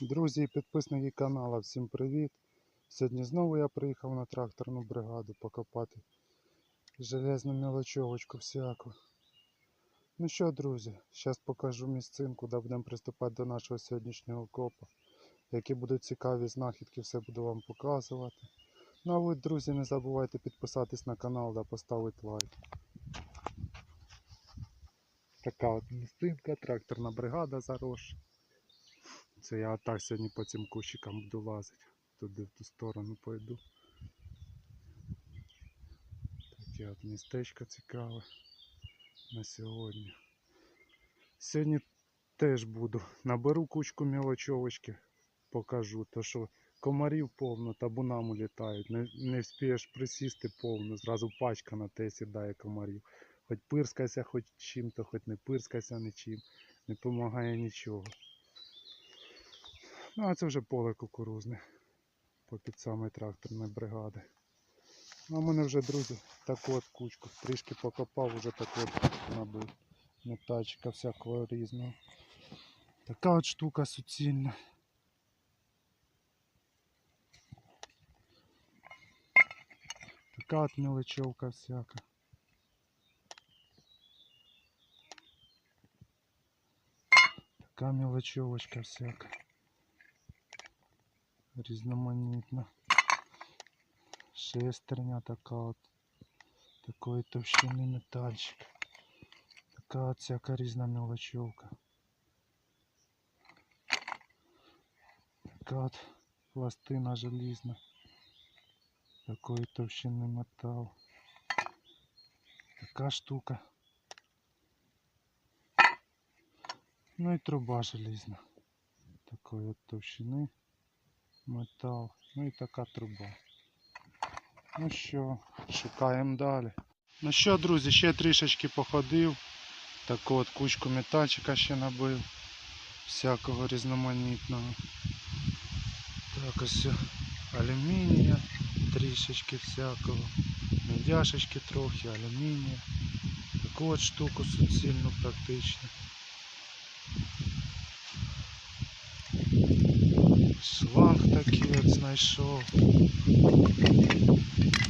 Друзі і підписники каналу, всім привіт! Сьогодні знову я приїхав на тракторну бригаду покопати железну мілочовочку всяку. Ну що, друзі, зараз покажу місцинку, де будемо приступати до нашого сьогоднішнього копа. Які будуть цікаві знахідки, все буду вам показувати. Ну а ви, друзі, не забувайте підписатись на канал та поставити лайк. Така от місцинка, тракторна бригада заросша. Це я отак сьогодні по цим кущикам буду лазити. Туди в ту сторону пойду. Таке от містечко цікаве на сьогодні. Сьогодні теж буду. Наберу кучку мілочовочки, покажу. То що комарів повно, табунам улітають. Не, не вспієш присісти повно, зразу пачка на те сідає комарів. Хоч пирскайся, хоч чим-то, хоч не пирскайся нічим. Не допомагає нічого. Ну, а це вже поле кукурузне попід самої тракторної бригади. Ну, а в мене вже, друзі, таку от кучку. Трішки покопав, вже таку от набив. Метальчика всякого різного. Така от штука суцільна. Така от мелочевка всяка. Така мелочевочка всяка. Різноманітна. Шестерня така от. Такої товщини метальчик. Така от всяка різна мелочевка. Така от пластина желізна. Такої товщини метал. Така штука. Ну і труба желізна. Такої от товщини метал. Ну і така труба. Ну що, шукаємо далі. Ну що, друзі, ще трішечки походив. Таку от кучку метальчика ще набив. Всякого різноманітного. Так ось алюмінія, трішечки всякого. Медяшечки трохи, алюмінія. Таку от штуку суцільну практично. Шланг такий от знайшов.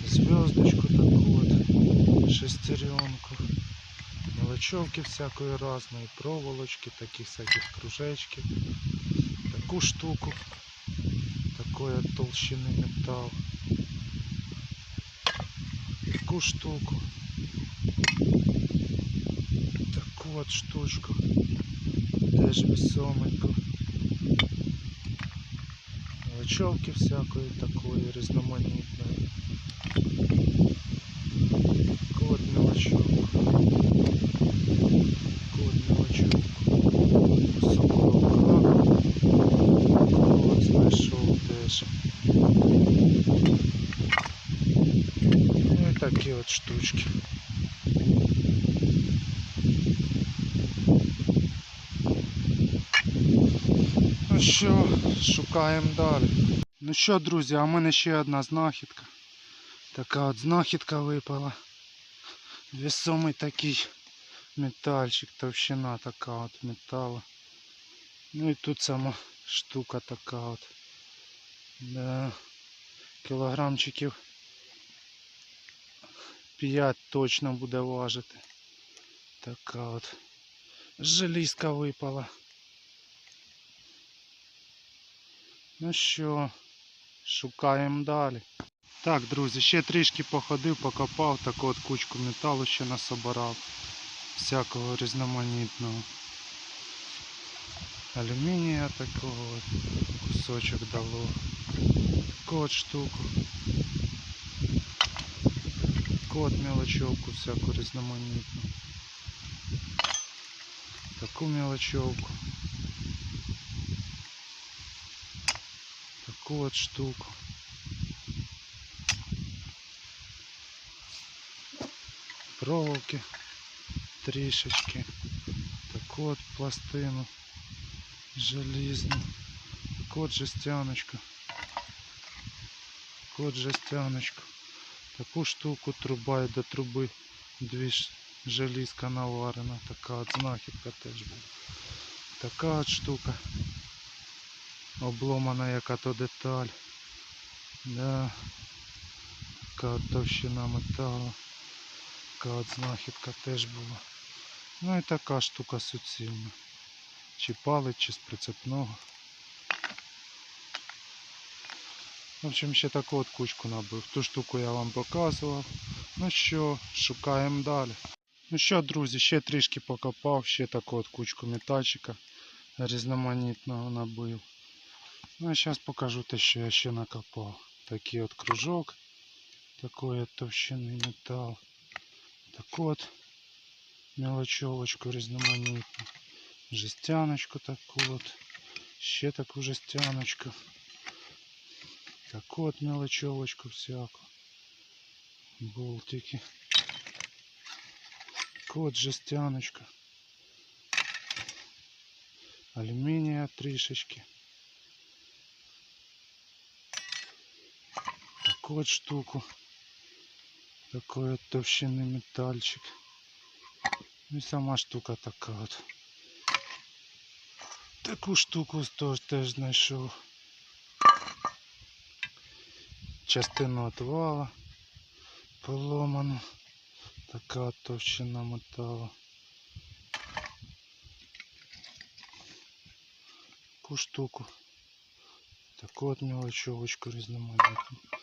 Звездочку таку от, шестеренку. Мелочевки всякої разної, проволочки, такі всяких кружечки. Таку штуку. Такої от толщини метал. Таку штуку. Таку от штучку. Теж весоменьку. Мелочевки всякої такої різноманітної. Таку от мелочевку. Таку от мелочевку. Соколовка. Таку от знайшов теж. Ну і такі от штучки. Що, шукаємо далі. Ну що, друзі, а в мене ще одна знахідка. Така от знахідка випала. Весомий такий метальчик, товщина така от металу. Ну і тут сама штука така от. Да. Кілограмчиків 5 точно буде важити. Така от. Желізка випала. Ну що, шукаємо далі. Так, друзі, ще трішки походив, покопав, таку от кучку металу ще насобирав. Всякого різноманітного. Алюмінія такого от, кусочок дало. Таку от штуку. Таку от мелочевку всяку різноманітну. Таку мелочевку. Таку от штуку. Проволоки трішечки. Таку от пластину желізну. Таку от жестяночку. Таку от жестяночку. Таку штуку труба і до труби дві ж- желізка наварена. Така от знахідка теж була. Така от штука. Обломана яка то деталь. Да. От товщина металу. Така от знахідка теж була. Ну і така штука суцільна. Чи палець, чи з прицепного. В общем, ще таку от кучку набив. Ту штуку я вам показував. Ну що, шукаємо далі. Ну що, друзі, ще трішки покопав, ще таку от кучку метальчика різноманітного набив. Ну а зараз покажу те, що я ще накопав. Такий от кружок, такої от товщини метал. Таку от мелочевочку різноманітну. Жестяночку таку от. Ще таку жестяночку. Таку от мелочевочку всяку. Болтики. Таку от жестяночку. Алюминия трішечки. Таку от штуку. Такой от товщины метальчик. Ну і сама штука така от. Таку штуку теж, теж знайшов. Частину отвала поломану. Така от товщина металу. Таку штуку. Таку от мелочевочку різноманітну.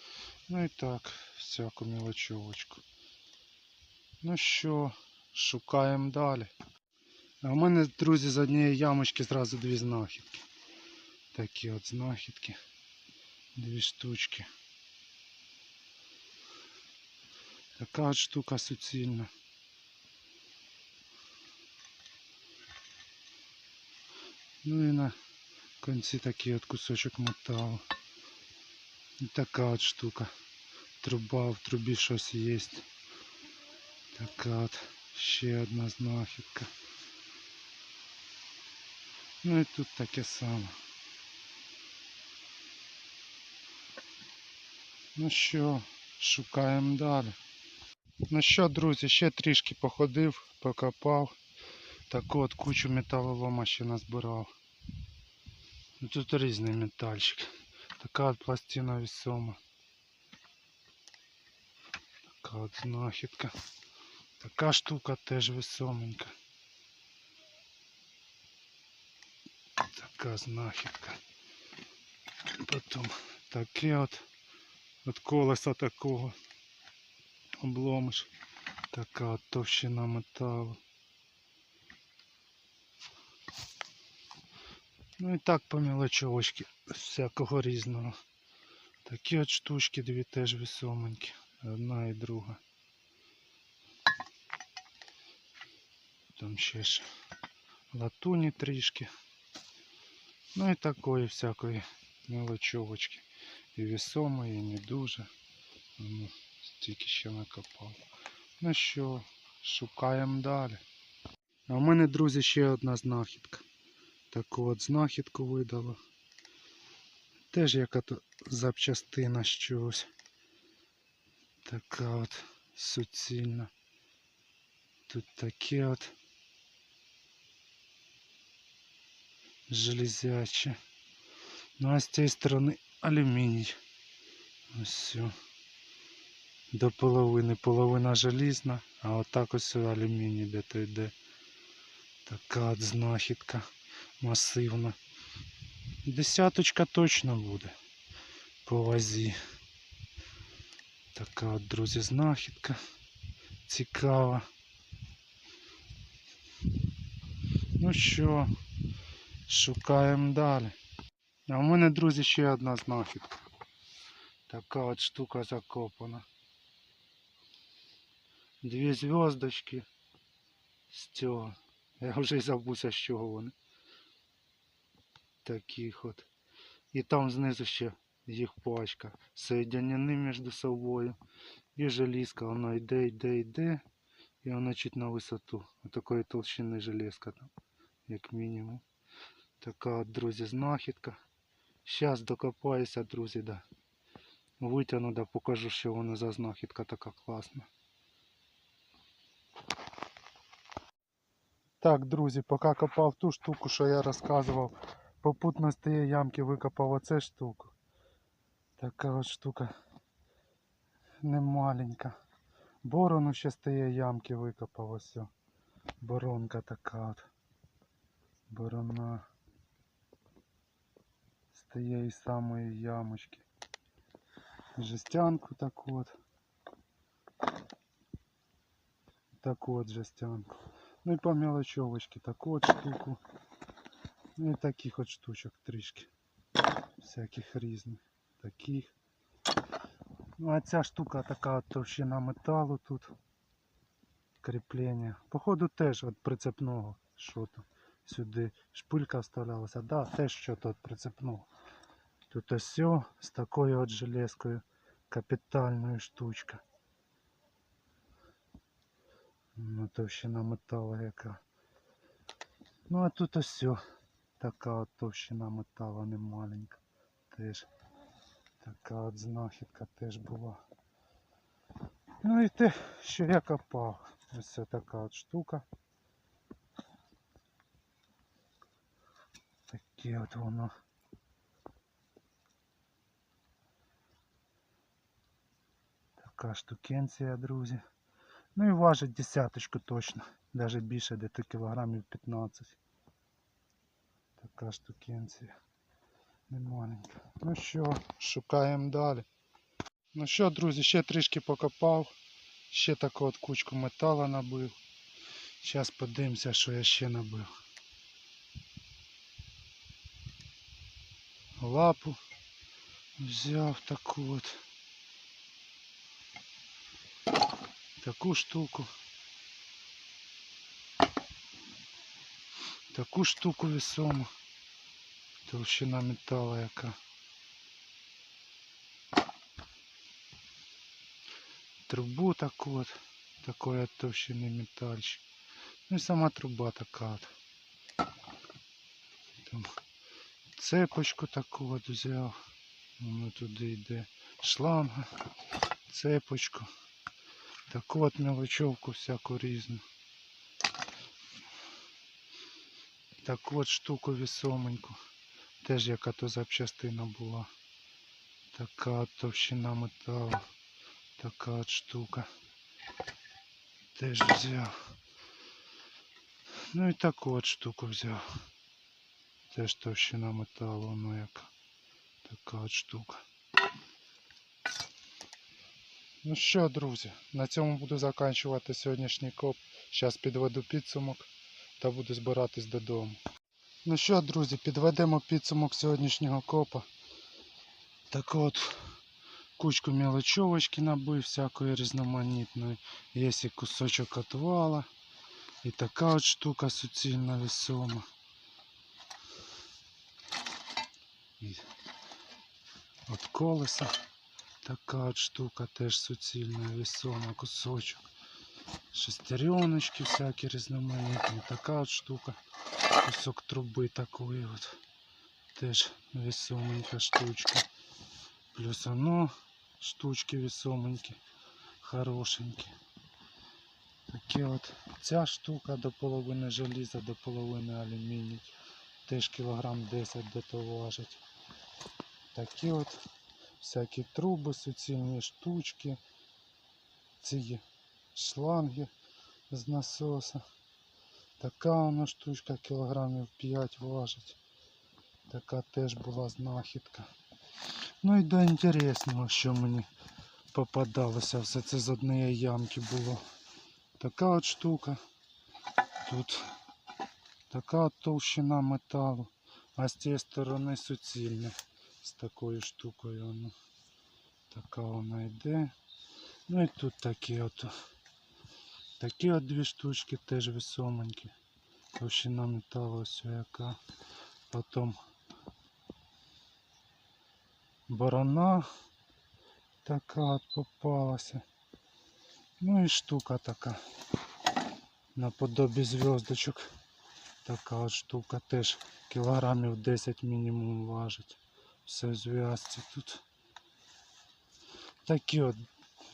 Ну і так, всяку мелочевочку. Ну що, шукаємо далі. А у мене, друзі, з однієї ямочки зразу дві знахідки. Такі от знахідки. Дві штучки. Така штука суцільна. Ну і на конці такий от кусочок металу. І така от штука. Труба, в трубі щось є. Така от ще одна знахідка. Ну і тут таке саме. Ну що, шукаємо далі. Ну що, друзі, ще трішки походив, покопав. Таку от кучу металолома ще назбирав. Ну, Тут різний метальчик. Така пластина весома. Така от знахідка. Така штука теж весоменька. Така знахідка. Потім таке от от колеса такого обломиш. Така от товщина металу. Ну і так по мелочовочки всякого різного. Такі от штучки дві теж весоменькі. Одна і друга. Там ще ж латуні трішки. Ну і такої всякої мелочовочки. І весомої, і не дуже. Ну, стільки ще накопав. Ну що, шукаємо далі. А в мене, друзі, ще одна знахідка. Таку от знахідку видало. Теж яка то запчастина з чогось. Така от суцільна. Тут таке от железяче. Ну а з цієї сторони алюміній. Ось все. До половини. Половина желізна, а отак ось алюміній де-то йде. Така от знахідка масивна. Десяточка точно буде по вазі. Така от, друзі, знахідка. Цікава. Ну що, шукаємо далі. А в мене, друзі, ще одна знахідка. Така от штука закопана. Дві зв'язочки з цього. Я вже й забувся, з чого вони. Таких от. І там знизу ще їх пачка. Соєдинені між собою. І желізка, воно йде, йде, йде. І воно чуть на висоту. Отакої толщини железка там, як мінімум. Така от, друзі, знахідка. Щас докопаюся, друзі, да. Витягну, да покажу, що воно за знахідка така класна. Так, друзі, поки копав ту штуку, що я розказував Попутно з тієї ямки викопав оце штуку. Така от штука немаленька. Борону ще з тієї ямки викопав ось. Боронка така от. Борона. З тієї самої ямочки. Жестянку таку от. Таку от жестянку. Ну і по мелочовочки таку от штуку. Ну і таких от штучок трішки. Всяких різних. Таких. Ну а ця штука така от товщина металу тут. Кріплення. Походу теж від прицепного. Що то сюди шпилька вставлялася. Да, теж що то прицепного. Тут ось з такою от железкою. Капітальною штучка. Ну, товщина металу яка. Ну а тут ось. Така от товщина металу не маленька. Теж така от знахідка теж була. Ну і те, що я копав. Ось така от штука. Таке от воно. Така штукенція, друзі. Ну і важить десяточку точно. Даже більше де кілограмів 15. Така штукенція. Не маленька. Ну що, шукаємо далі. Ну що, друзі, ще трішки покопав. Ще таку от кучку металу набив. Зараз подивимося, що я ще набив. Лапу взяв таку от. Таку штуку. Таку штуку весому. Толщина металу яка. Трубу таку от, такої товщини метальчик. Ну і сама труба така от. Там цепочку таку от взяв. Воно туди йде шланга, цепочку. Таку от мелочовку всяку різну. Таку от штуку весоменьку. Теж яка то запчастина була. Така товщина металу. Така от штука. Теж взяв. Ну і таку от штуку взяв. Теж товщина металу, воно яка. Така от штука. Ну що, друзі, на цьому буду закінчувати сьогоднішній коп. Зараз підведу підсумок та буду збиратись додому. Ну що, друзі, підведемо підсумок сьогоднішнього копа. Так от, кучку мелочовочки набив, всякої різноманітної. Є і кусочок отвала. І така от штука суцільна весома. І от колеса. Така от штука теж суцільна, весома, кусочок. Шестереночки всякі різноманітні. Така от штука. Кусок труби такої от. Теж весоменька штучка. Плюс оно штучки весоменькі, хорошенькі. Таке от ця штука до половини желіза, до половини алюміній. Теж кілограм 10 де то важить. Такі от всякі труби, суцільні штучки, ці шланги з насоса. Така вона штучка кілограмів 5 важить. Така теж була знахідка. Ну і до інтересного, що мені попадалося, все це з однієї ямки було. Така от штука. Тут така от товщина металу, а з цієї сторони суцільне з такою штукою воно. Така вона йде. Ну і тут такі от. Такі от дві штучки теж весоменькі. Товщина металу ось яка. Потім борона така от попалася. Ну і штука така. Наподобі зв'язочок. Така от штука теж кілограмів 10 мінімум важить. Все в зв'язці тут. Такі от,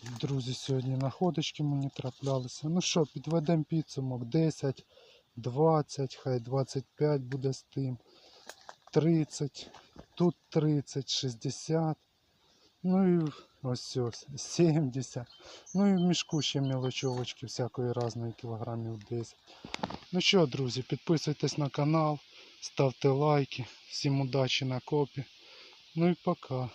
друзі, сьогодні находочки мені траплялися. Ну що, підведемо підсумок 10, 20, хай 25 буде з тим. 30, тут 30, 60. Ну і ось ось 70. Ну і в мішку ще мілочовочки всякої різної кілограмів 10. Ну що, друзі, підписуйтесь на канал, ставте лайки. Всім удачі на копі. Ну і пока.